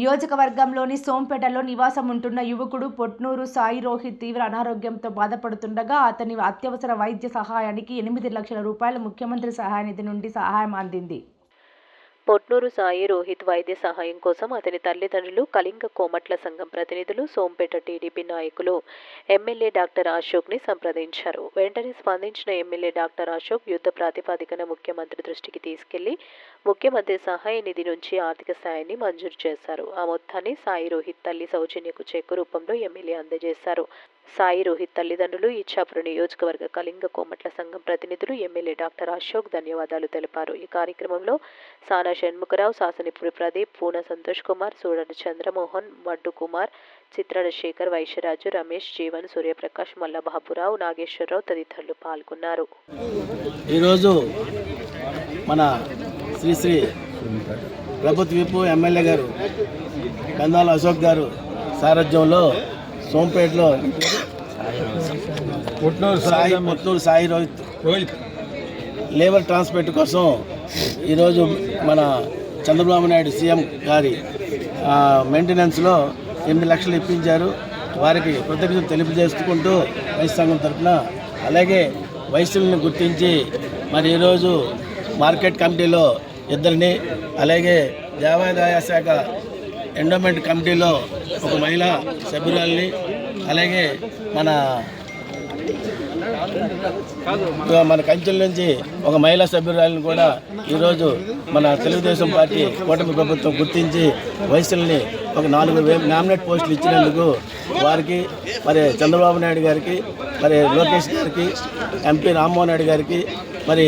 నియోజకవర్గంలోని సోంపేటలో నివాసం ఉంటున్న యువకుడు పొట్నూరు సాయి రోహిత్ తీవ్ర అనారోగ్యంతో బాధపడుతుండగా అతని అత్యవసర వైద్య సహాయానికి ఎనిమిది లక్షల రూపాయల ముఖ్యమంత్రి సహాయ నిధి నుండి సహాయం అందింది. పొట్నూరు సాయి రోహిత్ వైద్య సహాయం కోసం అతని తల్లిదండ్రులు కళింగ కోమట్ల సంఘం ప్రతినిధులు సోంపేట టీడీపీ నాయకులు ఎమ్మెల్యే డాక్టర్ అశోక్ని సంప్రదించారు. వెంటనే స్పందించిన ఎమ్మెల్యే డాక్టర్ అశోక్ యుద్ధ ప్రాతిపదికన ముఖ్యమంత్రి దృష్టికి తీసుకెళ్ళి ముఖ్యమంత్రి సహాయ నిధి నుంచి ఆర్థిక సాయాన్ని మంజూరు చేశారు. ఆ మొత్తాన్ని సాయి రోహిత్ తల్లి సౌజన్యకు చెక్కు రూపంలో ఎమ్మెల్యే అందజేశారు. సాయి రోహిత్ తల్లిదండ్రులు ఇచ్చాపురం నియోజకవర్గ కళింగ కోమట్ల సంఘం ప్రతినిధులు ఎమ్మెల్యే డాక్టర్ అశోక్ ధన్యవాదాలు తెలిపారు. ఈ కార్యక్రమంలో సానా షణ్ముఖరావు సాసనిపురి ప్రదీప్ పూన సంతోష్ కుమార్ సూడని చంద్రమోహన్ మడ్డు కుమార్ చిత్రడ శేఖర్ వైశ్యరాజు రమేష్ జీవన్ సూర్యప్రకాష్ మల్లబాబురావు నాగేశ్వరరావు తదితరులు పాల్గొన్నారు. ఈరోజు మన శ్రీ శ్రీ ప్రభుత్వ ఎమ్మెల్యే గారు కందాల అశోక్ గారు సారథ్యంలో సోంపేటలో పుట్నూరు సాయి పుత్తూరు సాయి రోహిత్. రోహిత్. లేబర్ ట్రాన్స్పోర్ట్ కోసం ఈరోజు మన చంద్రబాబు నాయుడు సీఎం గారి మెయింటెనెన్స్లో ఎనిమిది లక్షలు ఇప్పించారు. వారికి కృతజ్ఞతలు తెలియజేసుకుంటూ వైశ్య సంఘం తరఫున అలాగే వయసులను గుర్తించి మరి ఈరోజు మార్కెట్ కమిటీలో ఇద్దరిని అలాగే దేవాదాయ శాఖ ఎండోమెంట్ కమిటీలో ఒక మహిళా సభ్యురాల్ని అలాగే మన మన కంచెల నుంచి ఒక మహిళా సభ్యురాలను కూడా ఈరోజు మన తెలుగుదేశం పార్టీ కూటమి ప్రభుత్వం గుర్తించి వయసుల్ని ఒక నాలుగు నామినేట్ పోస్టులు ఇచ్చినందుకు వారికి మరి చంద్రబాబు నాయుడు గారికి మరి లోకేష్ గారికి ఎంపీ రామ్మోహన్ నాయుడు గారికి మరి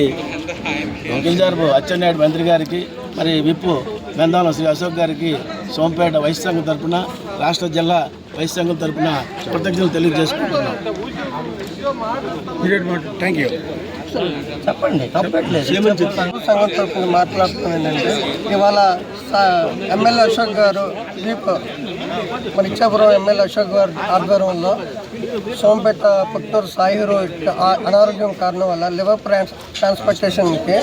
గింజారపు అచ్చెన్నాయుడు మంత్రి గారికి మరి విప్పు బెందాలం శ్రీ అశోక్ గారికి సోంపేట వైశ్య సంఘం తరపున రాష్ట్ర జిల్లా వైశ్య సంఘం తరపున కృతజ్ఞతలు తెలియజేసుకుంటున్నాం. Thank you. చెప్పండి తప్పట్లేదు. సంఘం తరఫున మాట్లాడుతున్నానంటే ఇవాళ సా- ఎమ్మెల్యే అశోక్ గారు దీప్ మన ఇచ్చాపురం ఎమ్మెల్యే అశోక్ గారు ఆధ్వర్యంలో సోంపేట పుత్తూరు సాయి రోడ్ ఆ- అనారోగ్యం కారణం వల్ల లివర్ ట్రాన్స్ ట్రాన్స్పోర్టేషన్కి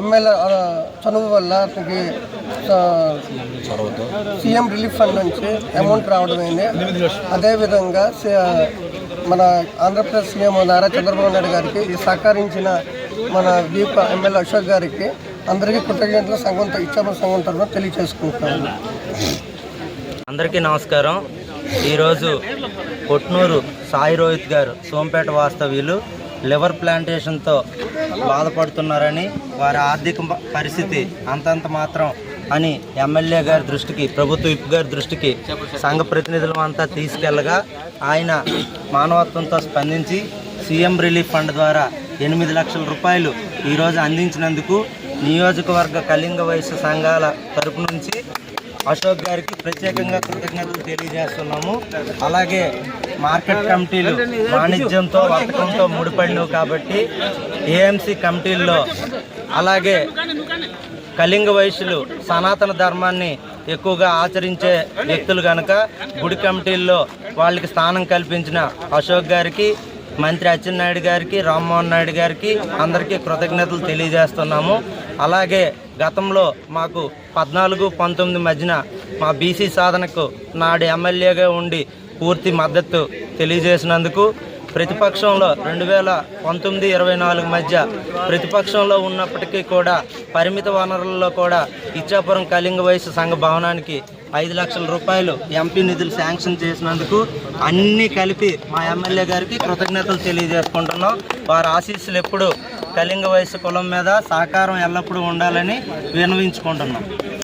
ఎమ్మెల్యే చనువు వల్ల అతనికి సీఎం రిలీఫ్ ఫండ్ నుంచి అమౌంట్ రావడం అయింది. అదేవిధంగా మన ఆంధ్రప్రదేశ్ సీఎం నారా చంద్రబాబు నాయుడు గారికి సహకరించిన మన దీప ఎమ్మెల్యే అశోక్ గారికి అందరికీ కృతజ్ఞతలు సంఘం ఇచ్చాపురం సంఘం తరఫున తెలియజేసుకుంటున్నాను. అందరికీ నమస్కారం. ఈరోజు కొట్నూరు సాయి రోహిత్ గారు సోంపేట వాస్తవ్యులు. లివర్ ప్లాంటేషన్తో బాధపడుతున్నారని వారి ఆర్థిక పరిస్థితి అంతంత మాత్రం అని ఎమ్మెల్యే గారి దృష్టికి ప్రభుత్వ విప్ గారి దృష్టికి సంఘ ప్రతినిధులు అంతా తీసుకెళ్ళగా ఆయన మానవత్వంతో స్పందించి సీఎం రిలీఫ్ ఫండ్ ద్వారా ఎనిమిది లక్షల రూపాయలు ఈరోజు అందించినందుకు నియోజకవర్గ కళింగ వయసు సంఘాల తరపు నుంచి అశోక్ గారికి ప్రత్యేకంగా కృతజ్ఞతలు తెలియజేస్తున్నాము. అలాగే మార్కెట్ కమిటీలు వాణిజ్యంతో వర్తకంతో ముడిపడినవి కాబట్టి ఏఎంసీ కమిటీల్లో అలాగే కళింగ వయసులు సనాతన ధర్మాన్ని ఎక్కువగా ఆచరించే వ్యక్తులు కనుక గుడి కమిటీల్లో వాళ్ళకి స్థానం కల్పించిన అశోక్ గారికి మంత్రి అచ్చెన్నాయుడు గారికి రామ్మోహన్ నాయుడు గారికి అందరికీ కృతజ్ఞతలు తెలియజేస్తున్నాము. అలాగే గతంలో మాకు పద్నాలుగు పంతొమ్మిది మధ్యన మా బీసీ సాధనకు నాడు ఎమ్మెల్యేగా ఉండి పూర్తి మద్దతు తెలియజేసినందుకు ప్రతిపక్షంలో రెండు వేల పంతొమ్మిది ఇరవై నాలుగు మధ్య ప్రతిపక్షంలో ఉన్నప్పటికీ కూడా పరిమిత వనరులలో కూడా ఇచ్చాపురం కళింగ వయసు సంఘ భవనానికి ఐదు లక్షల రూపాయలు ఎంపీ నిధులు శాంక్షన్ చేసినందుకు అన్నీ కలిపి మా ఎమ్మెల్యే గారికి కృతజ్ఞతలు తెలియజేసుకుంటున్నాం. వారి ఆశీస్సులు ఎప్పుడు కళింగ వయసు కులం మీద సహకారం ఎల్లప్పుడూ ఉండాలని విన్నవించుకుంటున్నాం